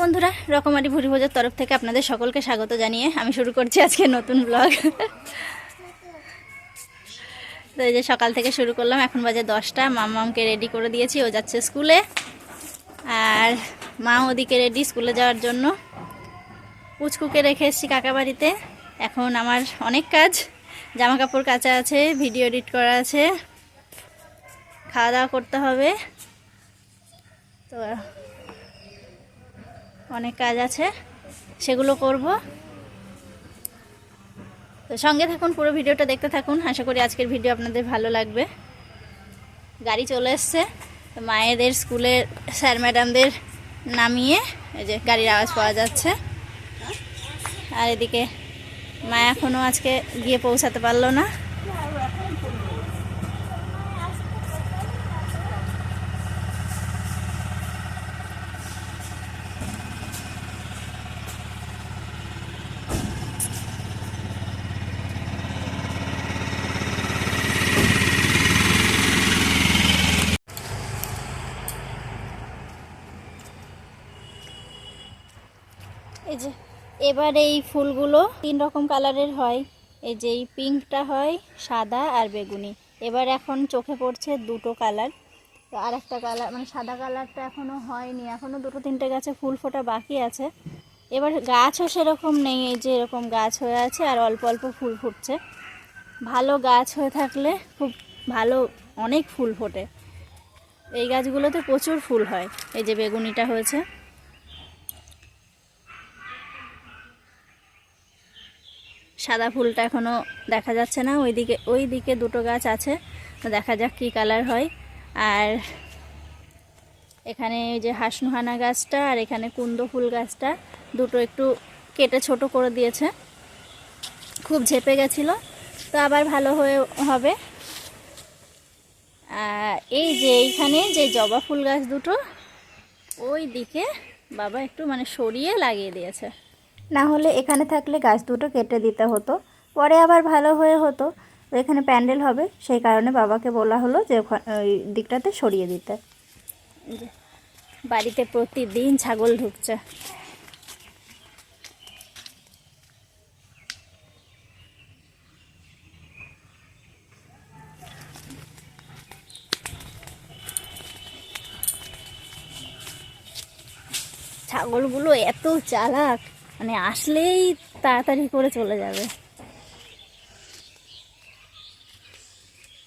বন্ধুরা, রকমারি ভুরি ভোজের তরফ থেকে আপনাদের সকলকে স্বাগত জানিয়ে আমি শুরু করছি আজকে নতুন ব্লগ তো এই যে সকাল থেকে শুরু করলাম, এখন বাজে দশটা মামামকে রেডি করে দিয়েছি, ও যাচ্ছে স্কুলে। আর মা ওদিকে রেডি স্কুলে যাওয়ার জন্য। পুচকুকে রেখে এসেছি কাকা বাড়িতে এখন আমার অনেক কাজ। জামা কাপড় কাচা আছে ভিডিও এডিট করা আছে খাওয়া দাওয়া করতে হবে। তো অনেক কাজ আছে, সেগুলো করব। তো সঙ্গে থাকুন, পুরো ভিডিওটা দেখতে থাকুন। আশা করি আজকের ভিডিও আপনাদের ভালো লাগবে। গাড়ি চলে এসছে, তো মায়েদের স্কুলের স্যার ম্যাডামদের নামিয়ে এই যে গাড়ির আওয়াজ পাওয়া যাচ্ছে। আর এদিকে মা এখনও আজকে গিয়ে পৌঁছাতে পারল না। এই যে এবার এই ফুলগুলো তিন রকম কালারের হয়। এই যে এই পিঙ্কটা হয়, সাদা আর বেগুনি। এবার এখন চোখে পড়ছে দুটো কালার। আর একটা কালার মানে সাদা কালারটা এখনও হয়নি। এখনও দুটো তিনটে গাছে ফুল ফোটা বাকি আছে। এবার গাছও সেরকম নেই, এই যে এরকম গাছ হয়ে আছে আর অল্প অল্প ফুল ফুটছে। ভালো গাছ হয়ে থাকলে খুব ভালো অনেক ফুল ফোটে। এই গাছগুলোতে প্রচুর ফুল হয়। এই যে বেগুনিটা হয়েছে। সাদা ফুলটা এখনও দেখা যাচ্ছে না। ওইদিকে ওই দিকে দুটো গাছ আছে। দেখা যাক কী কালার হয়। আর এখানে ওই যে হাসনুহানা গাছটা আর এখানে কুন্দ ফুল গাছটা দুটো একটু কেটে ছোট করে দিয়েছে। খুব ঝেপে গেছিল, তো আবার ভালো হয়ে হবে। এই যে এইখানে যে জবা ফুল গাছ দুটো ওই দিকে বাবা একটু মানে সরিয়ে লাগিয়ে দিয়েছে। না হলে এখানে থাকলে গাছ দুটো কেটে দিতে হতো। পরে আবার ভালো হয়ে হতো। এখানে প্যান্ডেল হবে, সেই কারণে বাবাকে বলা হলো যে ওই দিকটাতে সরিয়ে দিতে। বাড়িতে প্রতিদিন ছাগল ঢুকছে। ছাগলগুলো এত চালাক। মানে আসলেই তাড়াতাড়ি করে চলে যাবে।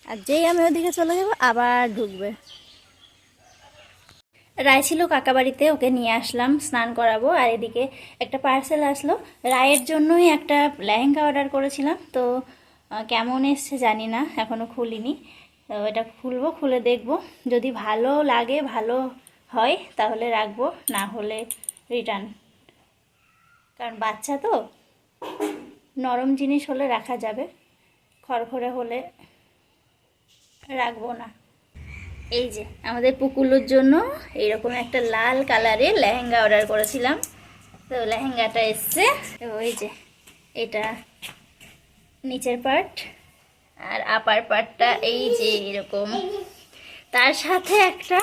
আর যেই আমি ওদিকে চলে যাব, আবার ঢুকবে। রায় ছিল কাকা বাড়িতে, ওকে নিয়ে আসলাম, স্নান করাবো, আর এদিকে একটা পার্সেল আসলো। রায়ের জন্যই একটা লেহেঙ্গা অর্ডার করেছিলাম, তো কেমন এসছে জানি না এখনও খুলিনি। তো এটা খুলবো, খুলে দেখব। যদি ভালো লাগে, ভালো হয়, তাহলে রাখব, না হলে রিটার্ন কারণ বাচ্চা তো, নরম জিনিস হলে রাখা যাবে, খড়খড়ে হলে রাখব না। এই যে, আমাদের পুকুলুর জন্য এইরকম একটা লাল কালারের লেহেঙ্গা অর্ডার করেছিলাম। তো লেহেঙ্গাটা এসছে। ওই যে, এটা নিচের পার্ট আর আপার পার্টটা এই যে এরকম। তার সাথে একটা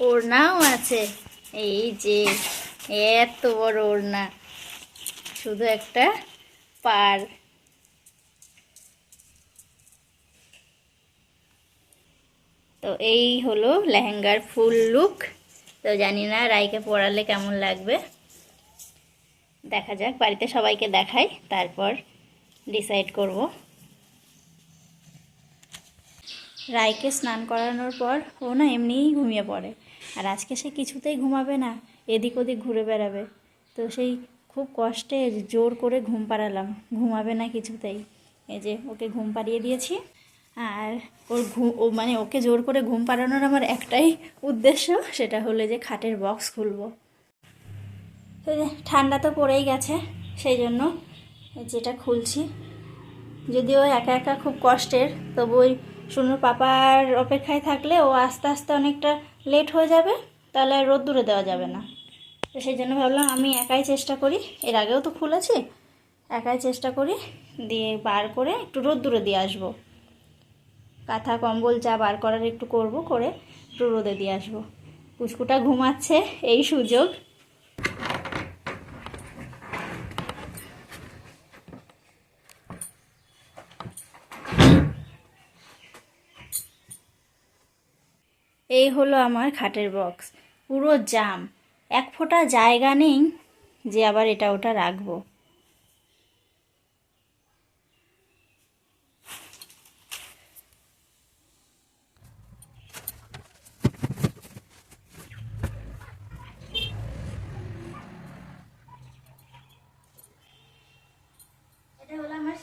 ওড়নাও আছে। এই যে, এত বড় ওড়না। শুধু একটা পার। তো এই হলো লেহেঙ্গার ফুল লুক। তো জানি না রাইকে পরালে কেমন লাগবে। দেখা যাক, বাড়িতে সবাইকে দেখাই, তারপর ডিসাইড করব। রাইকে স্নান করানোর পর ও না এমনিই ঘুমিয়ে পড়ে। আর আজকে সে কিছুতেই ঘুমাবে না, এদিক ওদিক ঘুরে বেড়াবে। তো সেই খুব কষ্টে জোর করে ঘুম পাড়ালাম। ঘুমাবে না কিছুতেই। এই যে ওকে ঘুম পাড়িয়ে দিয়েছি। আর ওর ঘুম ও মানে ওকে জোর করে ঘুম পাড়ানোর আমার একটাই উদ্দেশ্য, সেটা হলো যে খাটের বক্স খুলবো। ঠান্ডা তো পড়েই গেছে, সেই জন্য যেটা খুলছি। যদিও একা একা খুব কষ্টের, তবু ওই শুনুর পাপার অপেক্ষায় থাকলে ও আস্তে আস্তে অনেকটা লেট হয়ে যাবে, তাহলে আর রোদ দূরে দেওয়া যাবে না। তো সেই জন্য ভাবলাম আমি একাই চেষ্টা করি। এর আগেও তো খুলেছি একাই চেষ্টা করি দিয়ে বার করে একটু রোদ দূরে দিয়ে আসব। কাঁথা, কম্বল যা বার করার একটু করব করে একটু রোদে দিয়ে আসব। পুচকুটা ঘুমাচ্ছে, এই সুযোগ। এই হলো আমার খাটের বক্স। পুরো জাম। এক ফোঁটা জায়গা নেই যে আবার এটা ওটা রাখব। আমার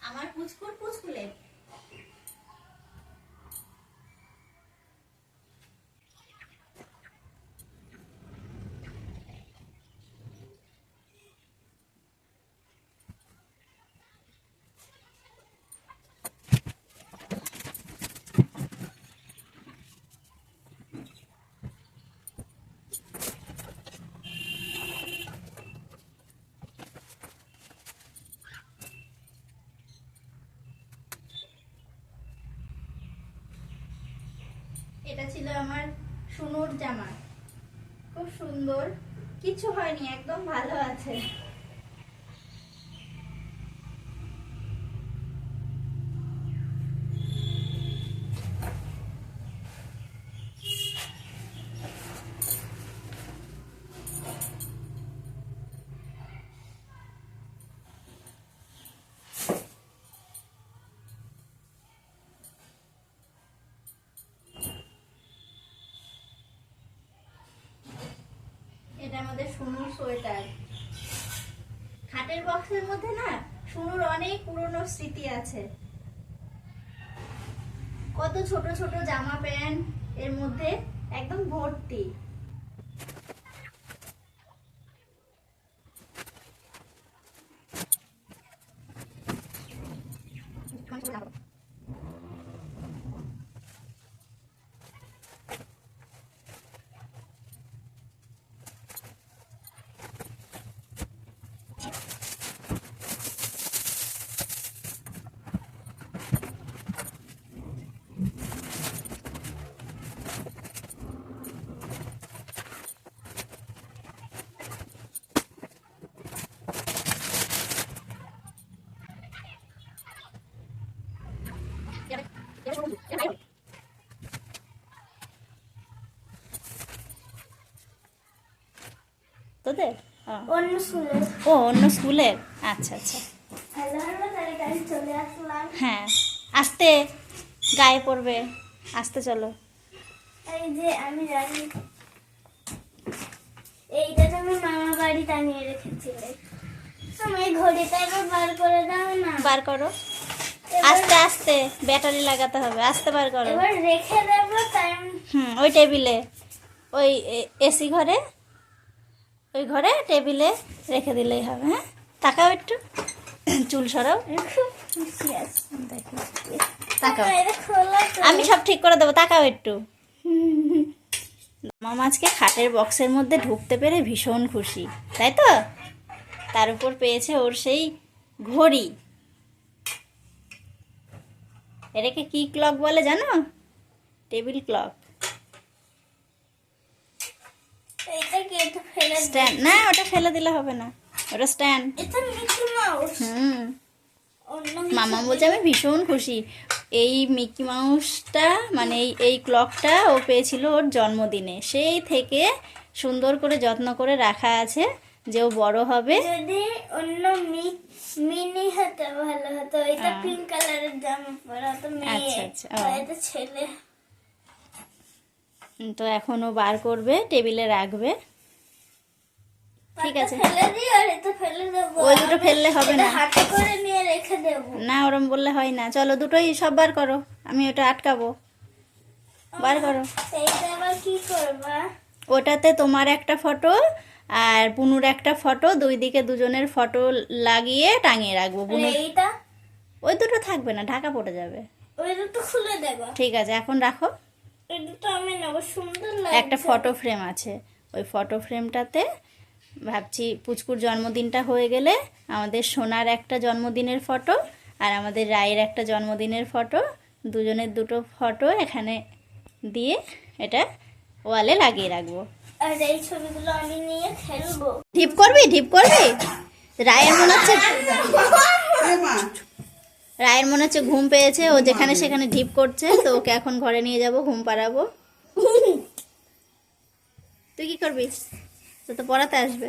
আমার পুচকুর পুচকু লেপ এটা ছিল আমার সুনুর জামা। খুব সুন্দর। কিছু হয়নি একদম ভালো আছে। আমাদের সুনুর সোয়েটার। খাটের বক্সের মধ্যে না সুনুর অনেক পুরনো স্মৃতি আছে। কত ছোট ছোট জামা প্যান্ট এর মধ্যে একদম ভর্তি। তোদের? ও। অন্য স্কুলে ও অন্য স্কুলের? আচ্ছা আচ্ছা। হ্যাঁ আসতে গায়ে পড়বে। আসতে চলো। এই যে আমি জানি। এইটা তো আমি মামা বাড়ি টাঙিয়ে রেখেছিলে। আমার ঘড়িটা এবার বার করে দাও না। বার করো। আস্তে আস্তে। ব্যাটারি লাগাতে হবে। আস্তে বার করো। এবার রেখে দেবো টাইম হুম ওই টেবিলে। ওই এসি ঘরে। ওই ঘরে টেবিলে রেখে দিলেই হবে হ্যাঁ? তাকাও একটু। চুল সরাও। আমি সব ঠিক করে দেবো, তাকাও একটু। মামা আজকে খাটের বক্সের মধ্যে ঢুকতে পেরে ভীষণ খুশি, তাই তো? তার উপর পেয়েছে ওর সেই ঘড়ি। এটাকে কি ক্লক বলে জানো? টেবিল ক্লক এইটা কি এটা ফেলে দে। স্ট্যান্ড না ওটা ফেলে দিলে হবে না। ওটা স্ট্যান্ড এটা হুম। মামা বলছে আমি ভীষণ খুশি। এই মিকি মাউসটা মানে এই এই ক্লকটা ও পেয়েছিল ওর জন্মদিনে। সেই থেকে সুন্দর করে যত্ন করে রাখা আছে যে ও বড় হবে। যদি অন্য মিনি হতো ভালো হতো। এটা হ্যাঁ। পিঙ্ক কালারের জামা পরা তো মেয়ে। আচ্ছা, আচ্ছা, এটা ছেলে। তো এখন ও বার করবে টেবিলে রাখবে। ঠিক আছে। ওই দুটো ফেললে হবে না। না ওরম বললে হয় না। চলো দুটোই সব বার করো। আমি ওটা আটকাবো। বার করো। কি করবা? ওটাতে তোমার একটা ফটো আর পুনুর একটা ফটো। দুই দিকে দুজনের ফটো লাগিয়ে টাঙিয়ে রাখব ওই দুটো থাকবে না ঢাকা পড়ে যাবে। ওই দুটো খুলে দেবো। ঠিক আছে এখন রাখো। একটা ফটো ফ্রেম আছে। ওই ফটো ফ্রেমটাতে ভাবছি পুচকুর জন্মদিনটা হয়ে গেলে আমাদের সোনার একটা জন্মদিনের ফটো আর আমাদের রায়ের একটা জন্মদিনের ফটো দুজনের দুটো ফটো এখানে দিয়ে এটা ওয়ালে লাগিয়ে রাখব। আর এই ছবিগুলো আমি নিয়ে খেলব। ঢিপ করবি? ঢিপ করবি? রায়ের মনে হচ্ছে রায়ের মনে হচ্ছে ঘুম পেয়েছে, ও যেখানে সেখানে ঢিপ করছে, তো ওকে এখন ঘরে নিয়ে যাব, ঘুম পাড়াবো। তুই কি করবি? তো তো পড়াতে আসবে।